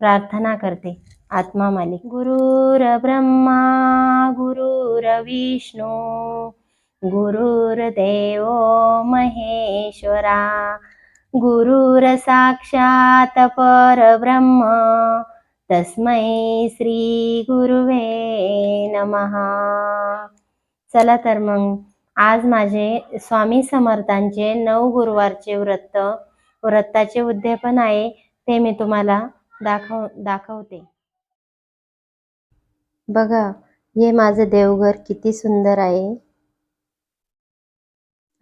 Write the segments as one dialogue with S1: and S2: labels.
S1: प्रार्थना करते. आत्मा मालिक. गुरुर ब्रह्मा गुरुर विष्णू गुरुर्देव महेश्वरा गुरुर साक्षात परब्रह्म तस्मै श्री गुरुवे नमः. चला तर मग आज माझे स्वामी समर्थांचे नऊ गुरुवारचे व्रत व्रताचे उद्देपन आहे ते मी तुम्हाला दाखव दाखवते. बघा हे माझं देवघर किती सुंदर आहे.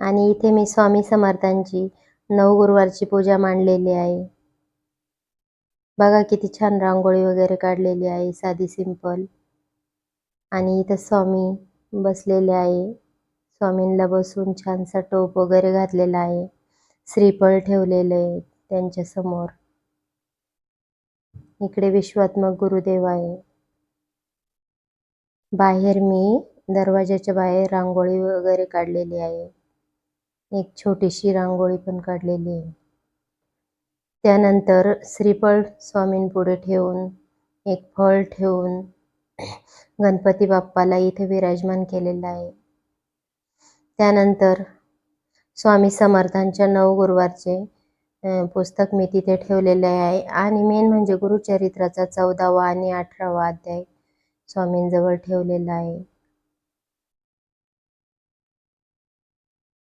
S1: आणि इथे मी स्वामी समर्थांची नऊ गुरुवारची पूजा मांडलेली आहे. बघा किती छान रांगोळी वगैरे काढलेली आहे साधी सिंपल. आणि इथं स्वामी बसलेले आहे. स्वामींना बसून छानसा टोप वगैरे घातलेला आहे. श्रीफळ ठेवलेलं आहे त्यांच्यासमोर. इकडे विश्वात्मक गुरुदेव आहे. बाहेर मी दरवाजाच्या बाहेर रांगोळी वगैरे काढलेली आहे. एक छोटीशी रांगोळी पण काढलेली आहे. त्यानंतर श्रीफळ स्वामींपुढे ठेवून एक फळ ठेवून गणपती बाप्पाला इथे विराजमान केलेलं आहे. त्यानंतर स्वामी समर्थांच्या नऊ गुरुवारचे पुस्तक मी तिथे ठेवलेले आहे. आणि मेन म्हणजे गुरुचरित्राचा चौदावा आणि अठरावा अध्याय स्वामींजवळ ठेवलेला आहे.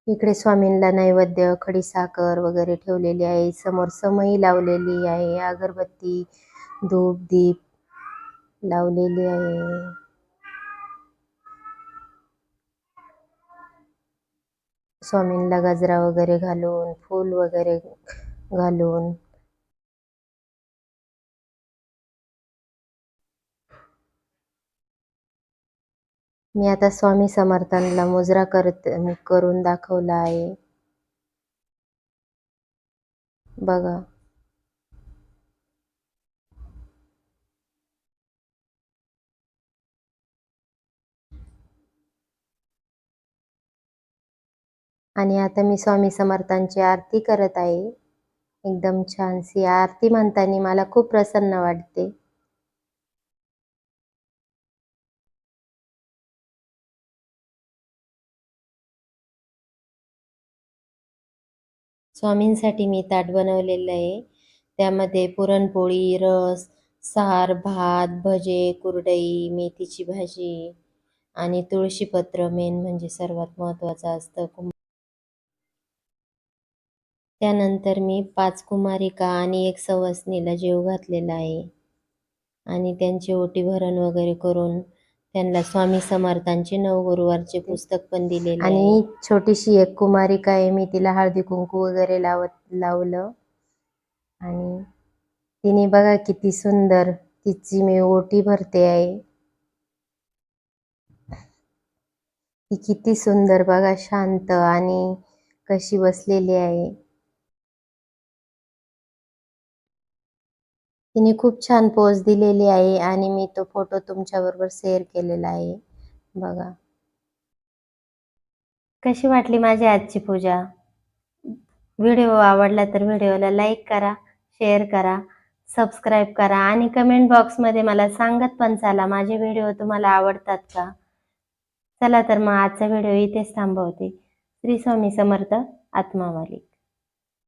S1: इकडे स्वामींना नैवेद्य खडीसाखर वगैरे ठेवलेली आहे. समोर समई लावलेली आहे. अगरबत्ती धूप दीप लावलेली आहे. स्वामींना गजरा वगैरे घालून फूल वगैरे घालून. मी आता स्वामी समर्थांना मुजरा करत करून दाखवला आहे. बघा. आणि आता मी स्वामी समर्थांची आरती करत आहे. एकदम छानशी आरती म्हणताना मला खूप प्रसन्न वाटते. स्वामींसाठी मी ताट बनवलेलं आहे. त्यामध्ये पुरणपोळी रस सार भात भजे कुरडई मेथीची भाजी आणि तुळशीपत्र मेन म्हणजे सर्वात महत्त्वाचं असतं त्यानंतर मी पाच कुमारिका आणि एक सवसनीला जेव घातलेला आहे. आणि त्यांची ओटी भरण वगैरे करून त्यांना स्वामी समर्थांचे नऊ गुरुवारचे पुस्तक पण दिले आणि छोटीशी एक कुमारिका आहे मी तिला हळदी कुंकू वगैरे लावत लावलं. आणि तिने बघा किती सुंदर तिची मी ओटी भरते आहे. ती किती सुंदर बघा शांत आणि कशी बसलेली आहे. तिने खूप छान पोज दिलेली आहे आणि मी तो फोटो तुमच्याबरोबर शेअर केलेला आहे. बघा. कशी वाटली माझी आजची पूजा? व्हिडिओ आवडला तर व्हिडिओला लाईक करा शेअर करा सबस्क्राईब करा आणि कमेंट बॉक्समध्ये मला सांगत पण चाला माझे व्हिडिओ तुम्हाला आवडतात का? चला तर मग आजचा व्हिडिओ इथेच थांबवते. श्री स्वामी समर्थ आत्मा मालिक